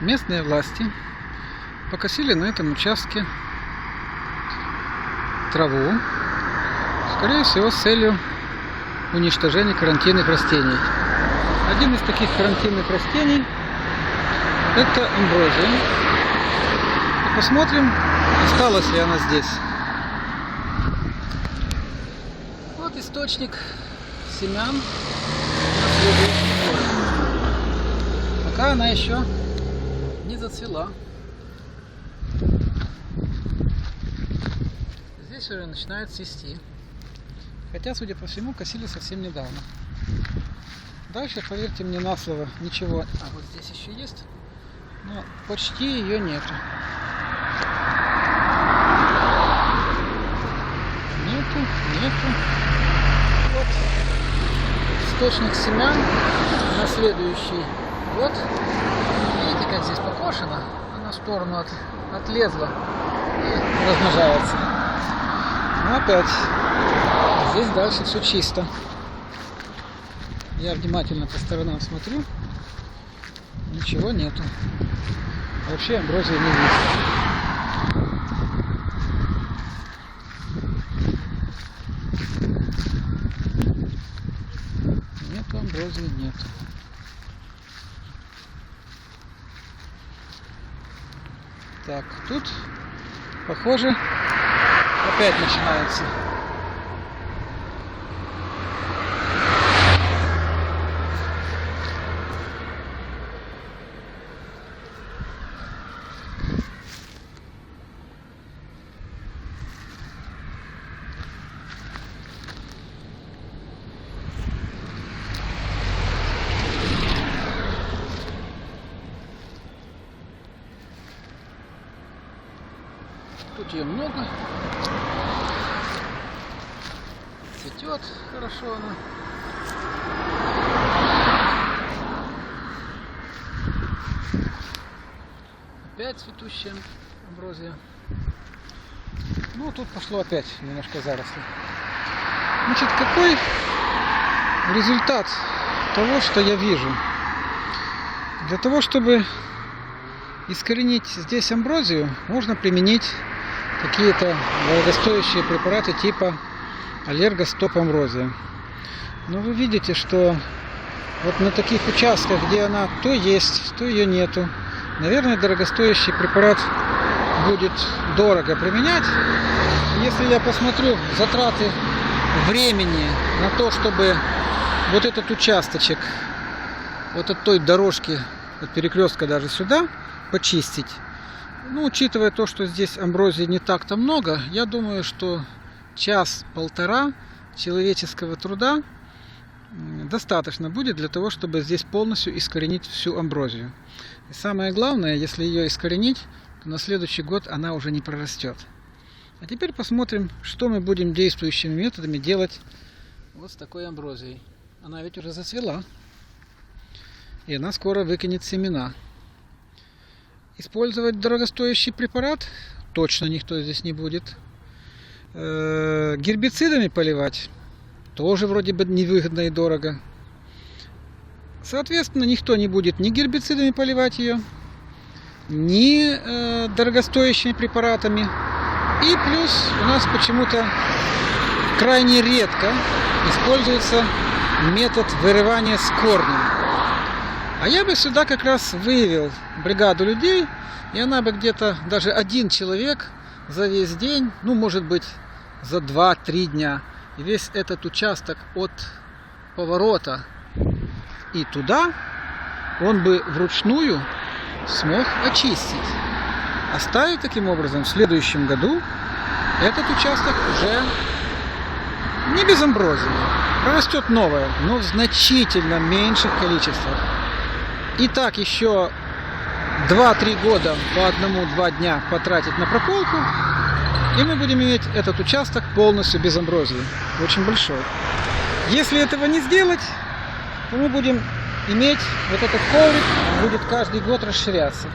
местные власти покосили на этом участке траву, скорее всего, с целью уничтожения карантинных растений. Один из таких карантинных растений – это амброзия. И посмотрим, осталась ли она здесь. Вот источник семян. Пока она еще зацвела. Здесь уже начинает цвести. Хотя, судя по всему, косили совсем недавно. Дальше, поверьте мне на слово, ничего. А вот здесь еще есть, но почти ее нету. Нету, нету. Вот источник семян на следующий год. Как здесь покошено? Она в сторону от, отлезла и размножается. Но опять, здесь дальше все чисто. Я внимательно по сторонам смотрю. Ничего нету. Вообще амброзии не видно. Нету амброзии, нету. Так, тут, похоже, опять начинается. Ее много. Цветет хорошо она. Опять цветущая амброзия. Ну, тут пошло опять немножко заросли. Значит, какой результат того, что я вижу? Для того, чтобы искоренить здесь амброзию, можно применить какие-то дорогостоящие препараты типа аллергостоп амброзия. Но вы видите, что вот на таких участках, где она то есть, то ее нету, наверное, дорогостоящий препарат будет дорого применять. Если я посмотрю затраты времени на то, чтобы вот этот участочек, вот от той дорожки, от перекрестка даже сюда, почистить. Ну, учитывая то, что здесь амброзии не так-то много, я думаю, что час-полтора человеческого труда достаточно будет для того, чтобы здесь полностью искоренить всю амброзию. И самое главное, если ее искоренить, то на следующий год она уже не прорастет. А теперь посмотрим, что мы будем действующими методами делать вот с такой амброзией. Она ведь уже зацвела. И она скоро выкинет семена. Использовать дорогостоящий препарат точно никто здесь не будет. Э, гербицидами поливать тоже вроде бы невыгодно и дорого. Соответственно, никто не будет ни гербицидами поливать ее, ни э, дорогостоящими препаратами. И плюс у нас почему-то крайне редко используется метод вырывания с корнем. А я бы сюда как раз выявил бригаду людей, и она бы где-то даже один человек за весь день, ну может быть за 2-3 дня, и весь этот участок от поворота и туда он бы вручную смог очистить. Оставив таким образом в следующем году этот участок уже не без амброзии. Прорастет новое, но в значительно меньших количествах. И так еще 2-3 года по одному-два дня потратить на прополку, и мы будем иметь этот участок полностью без амброзии. Очень большой. Если этого не сделать, то мы будем иметь вот этот коврик, будет каждый год расширяться.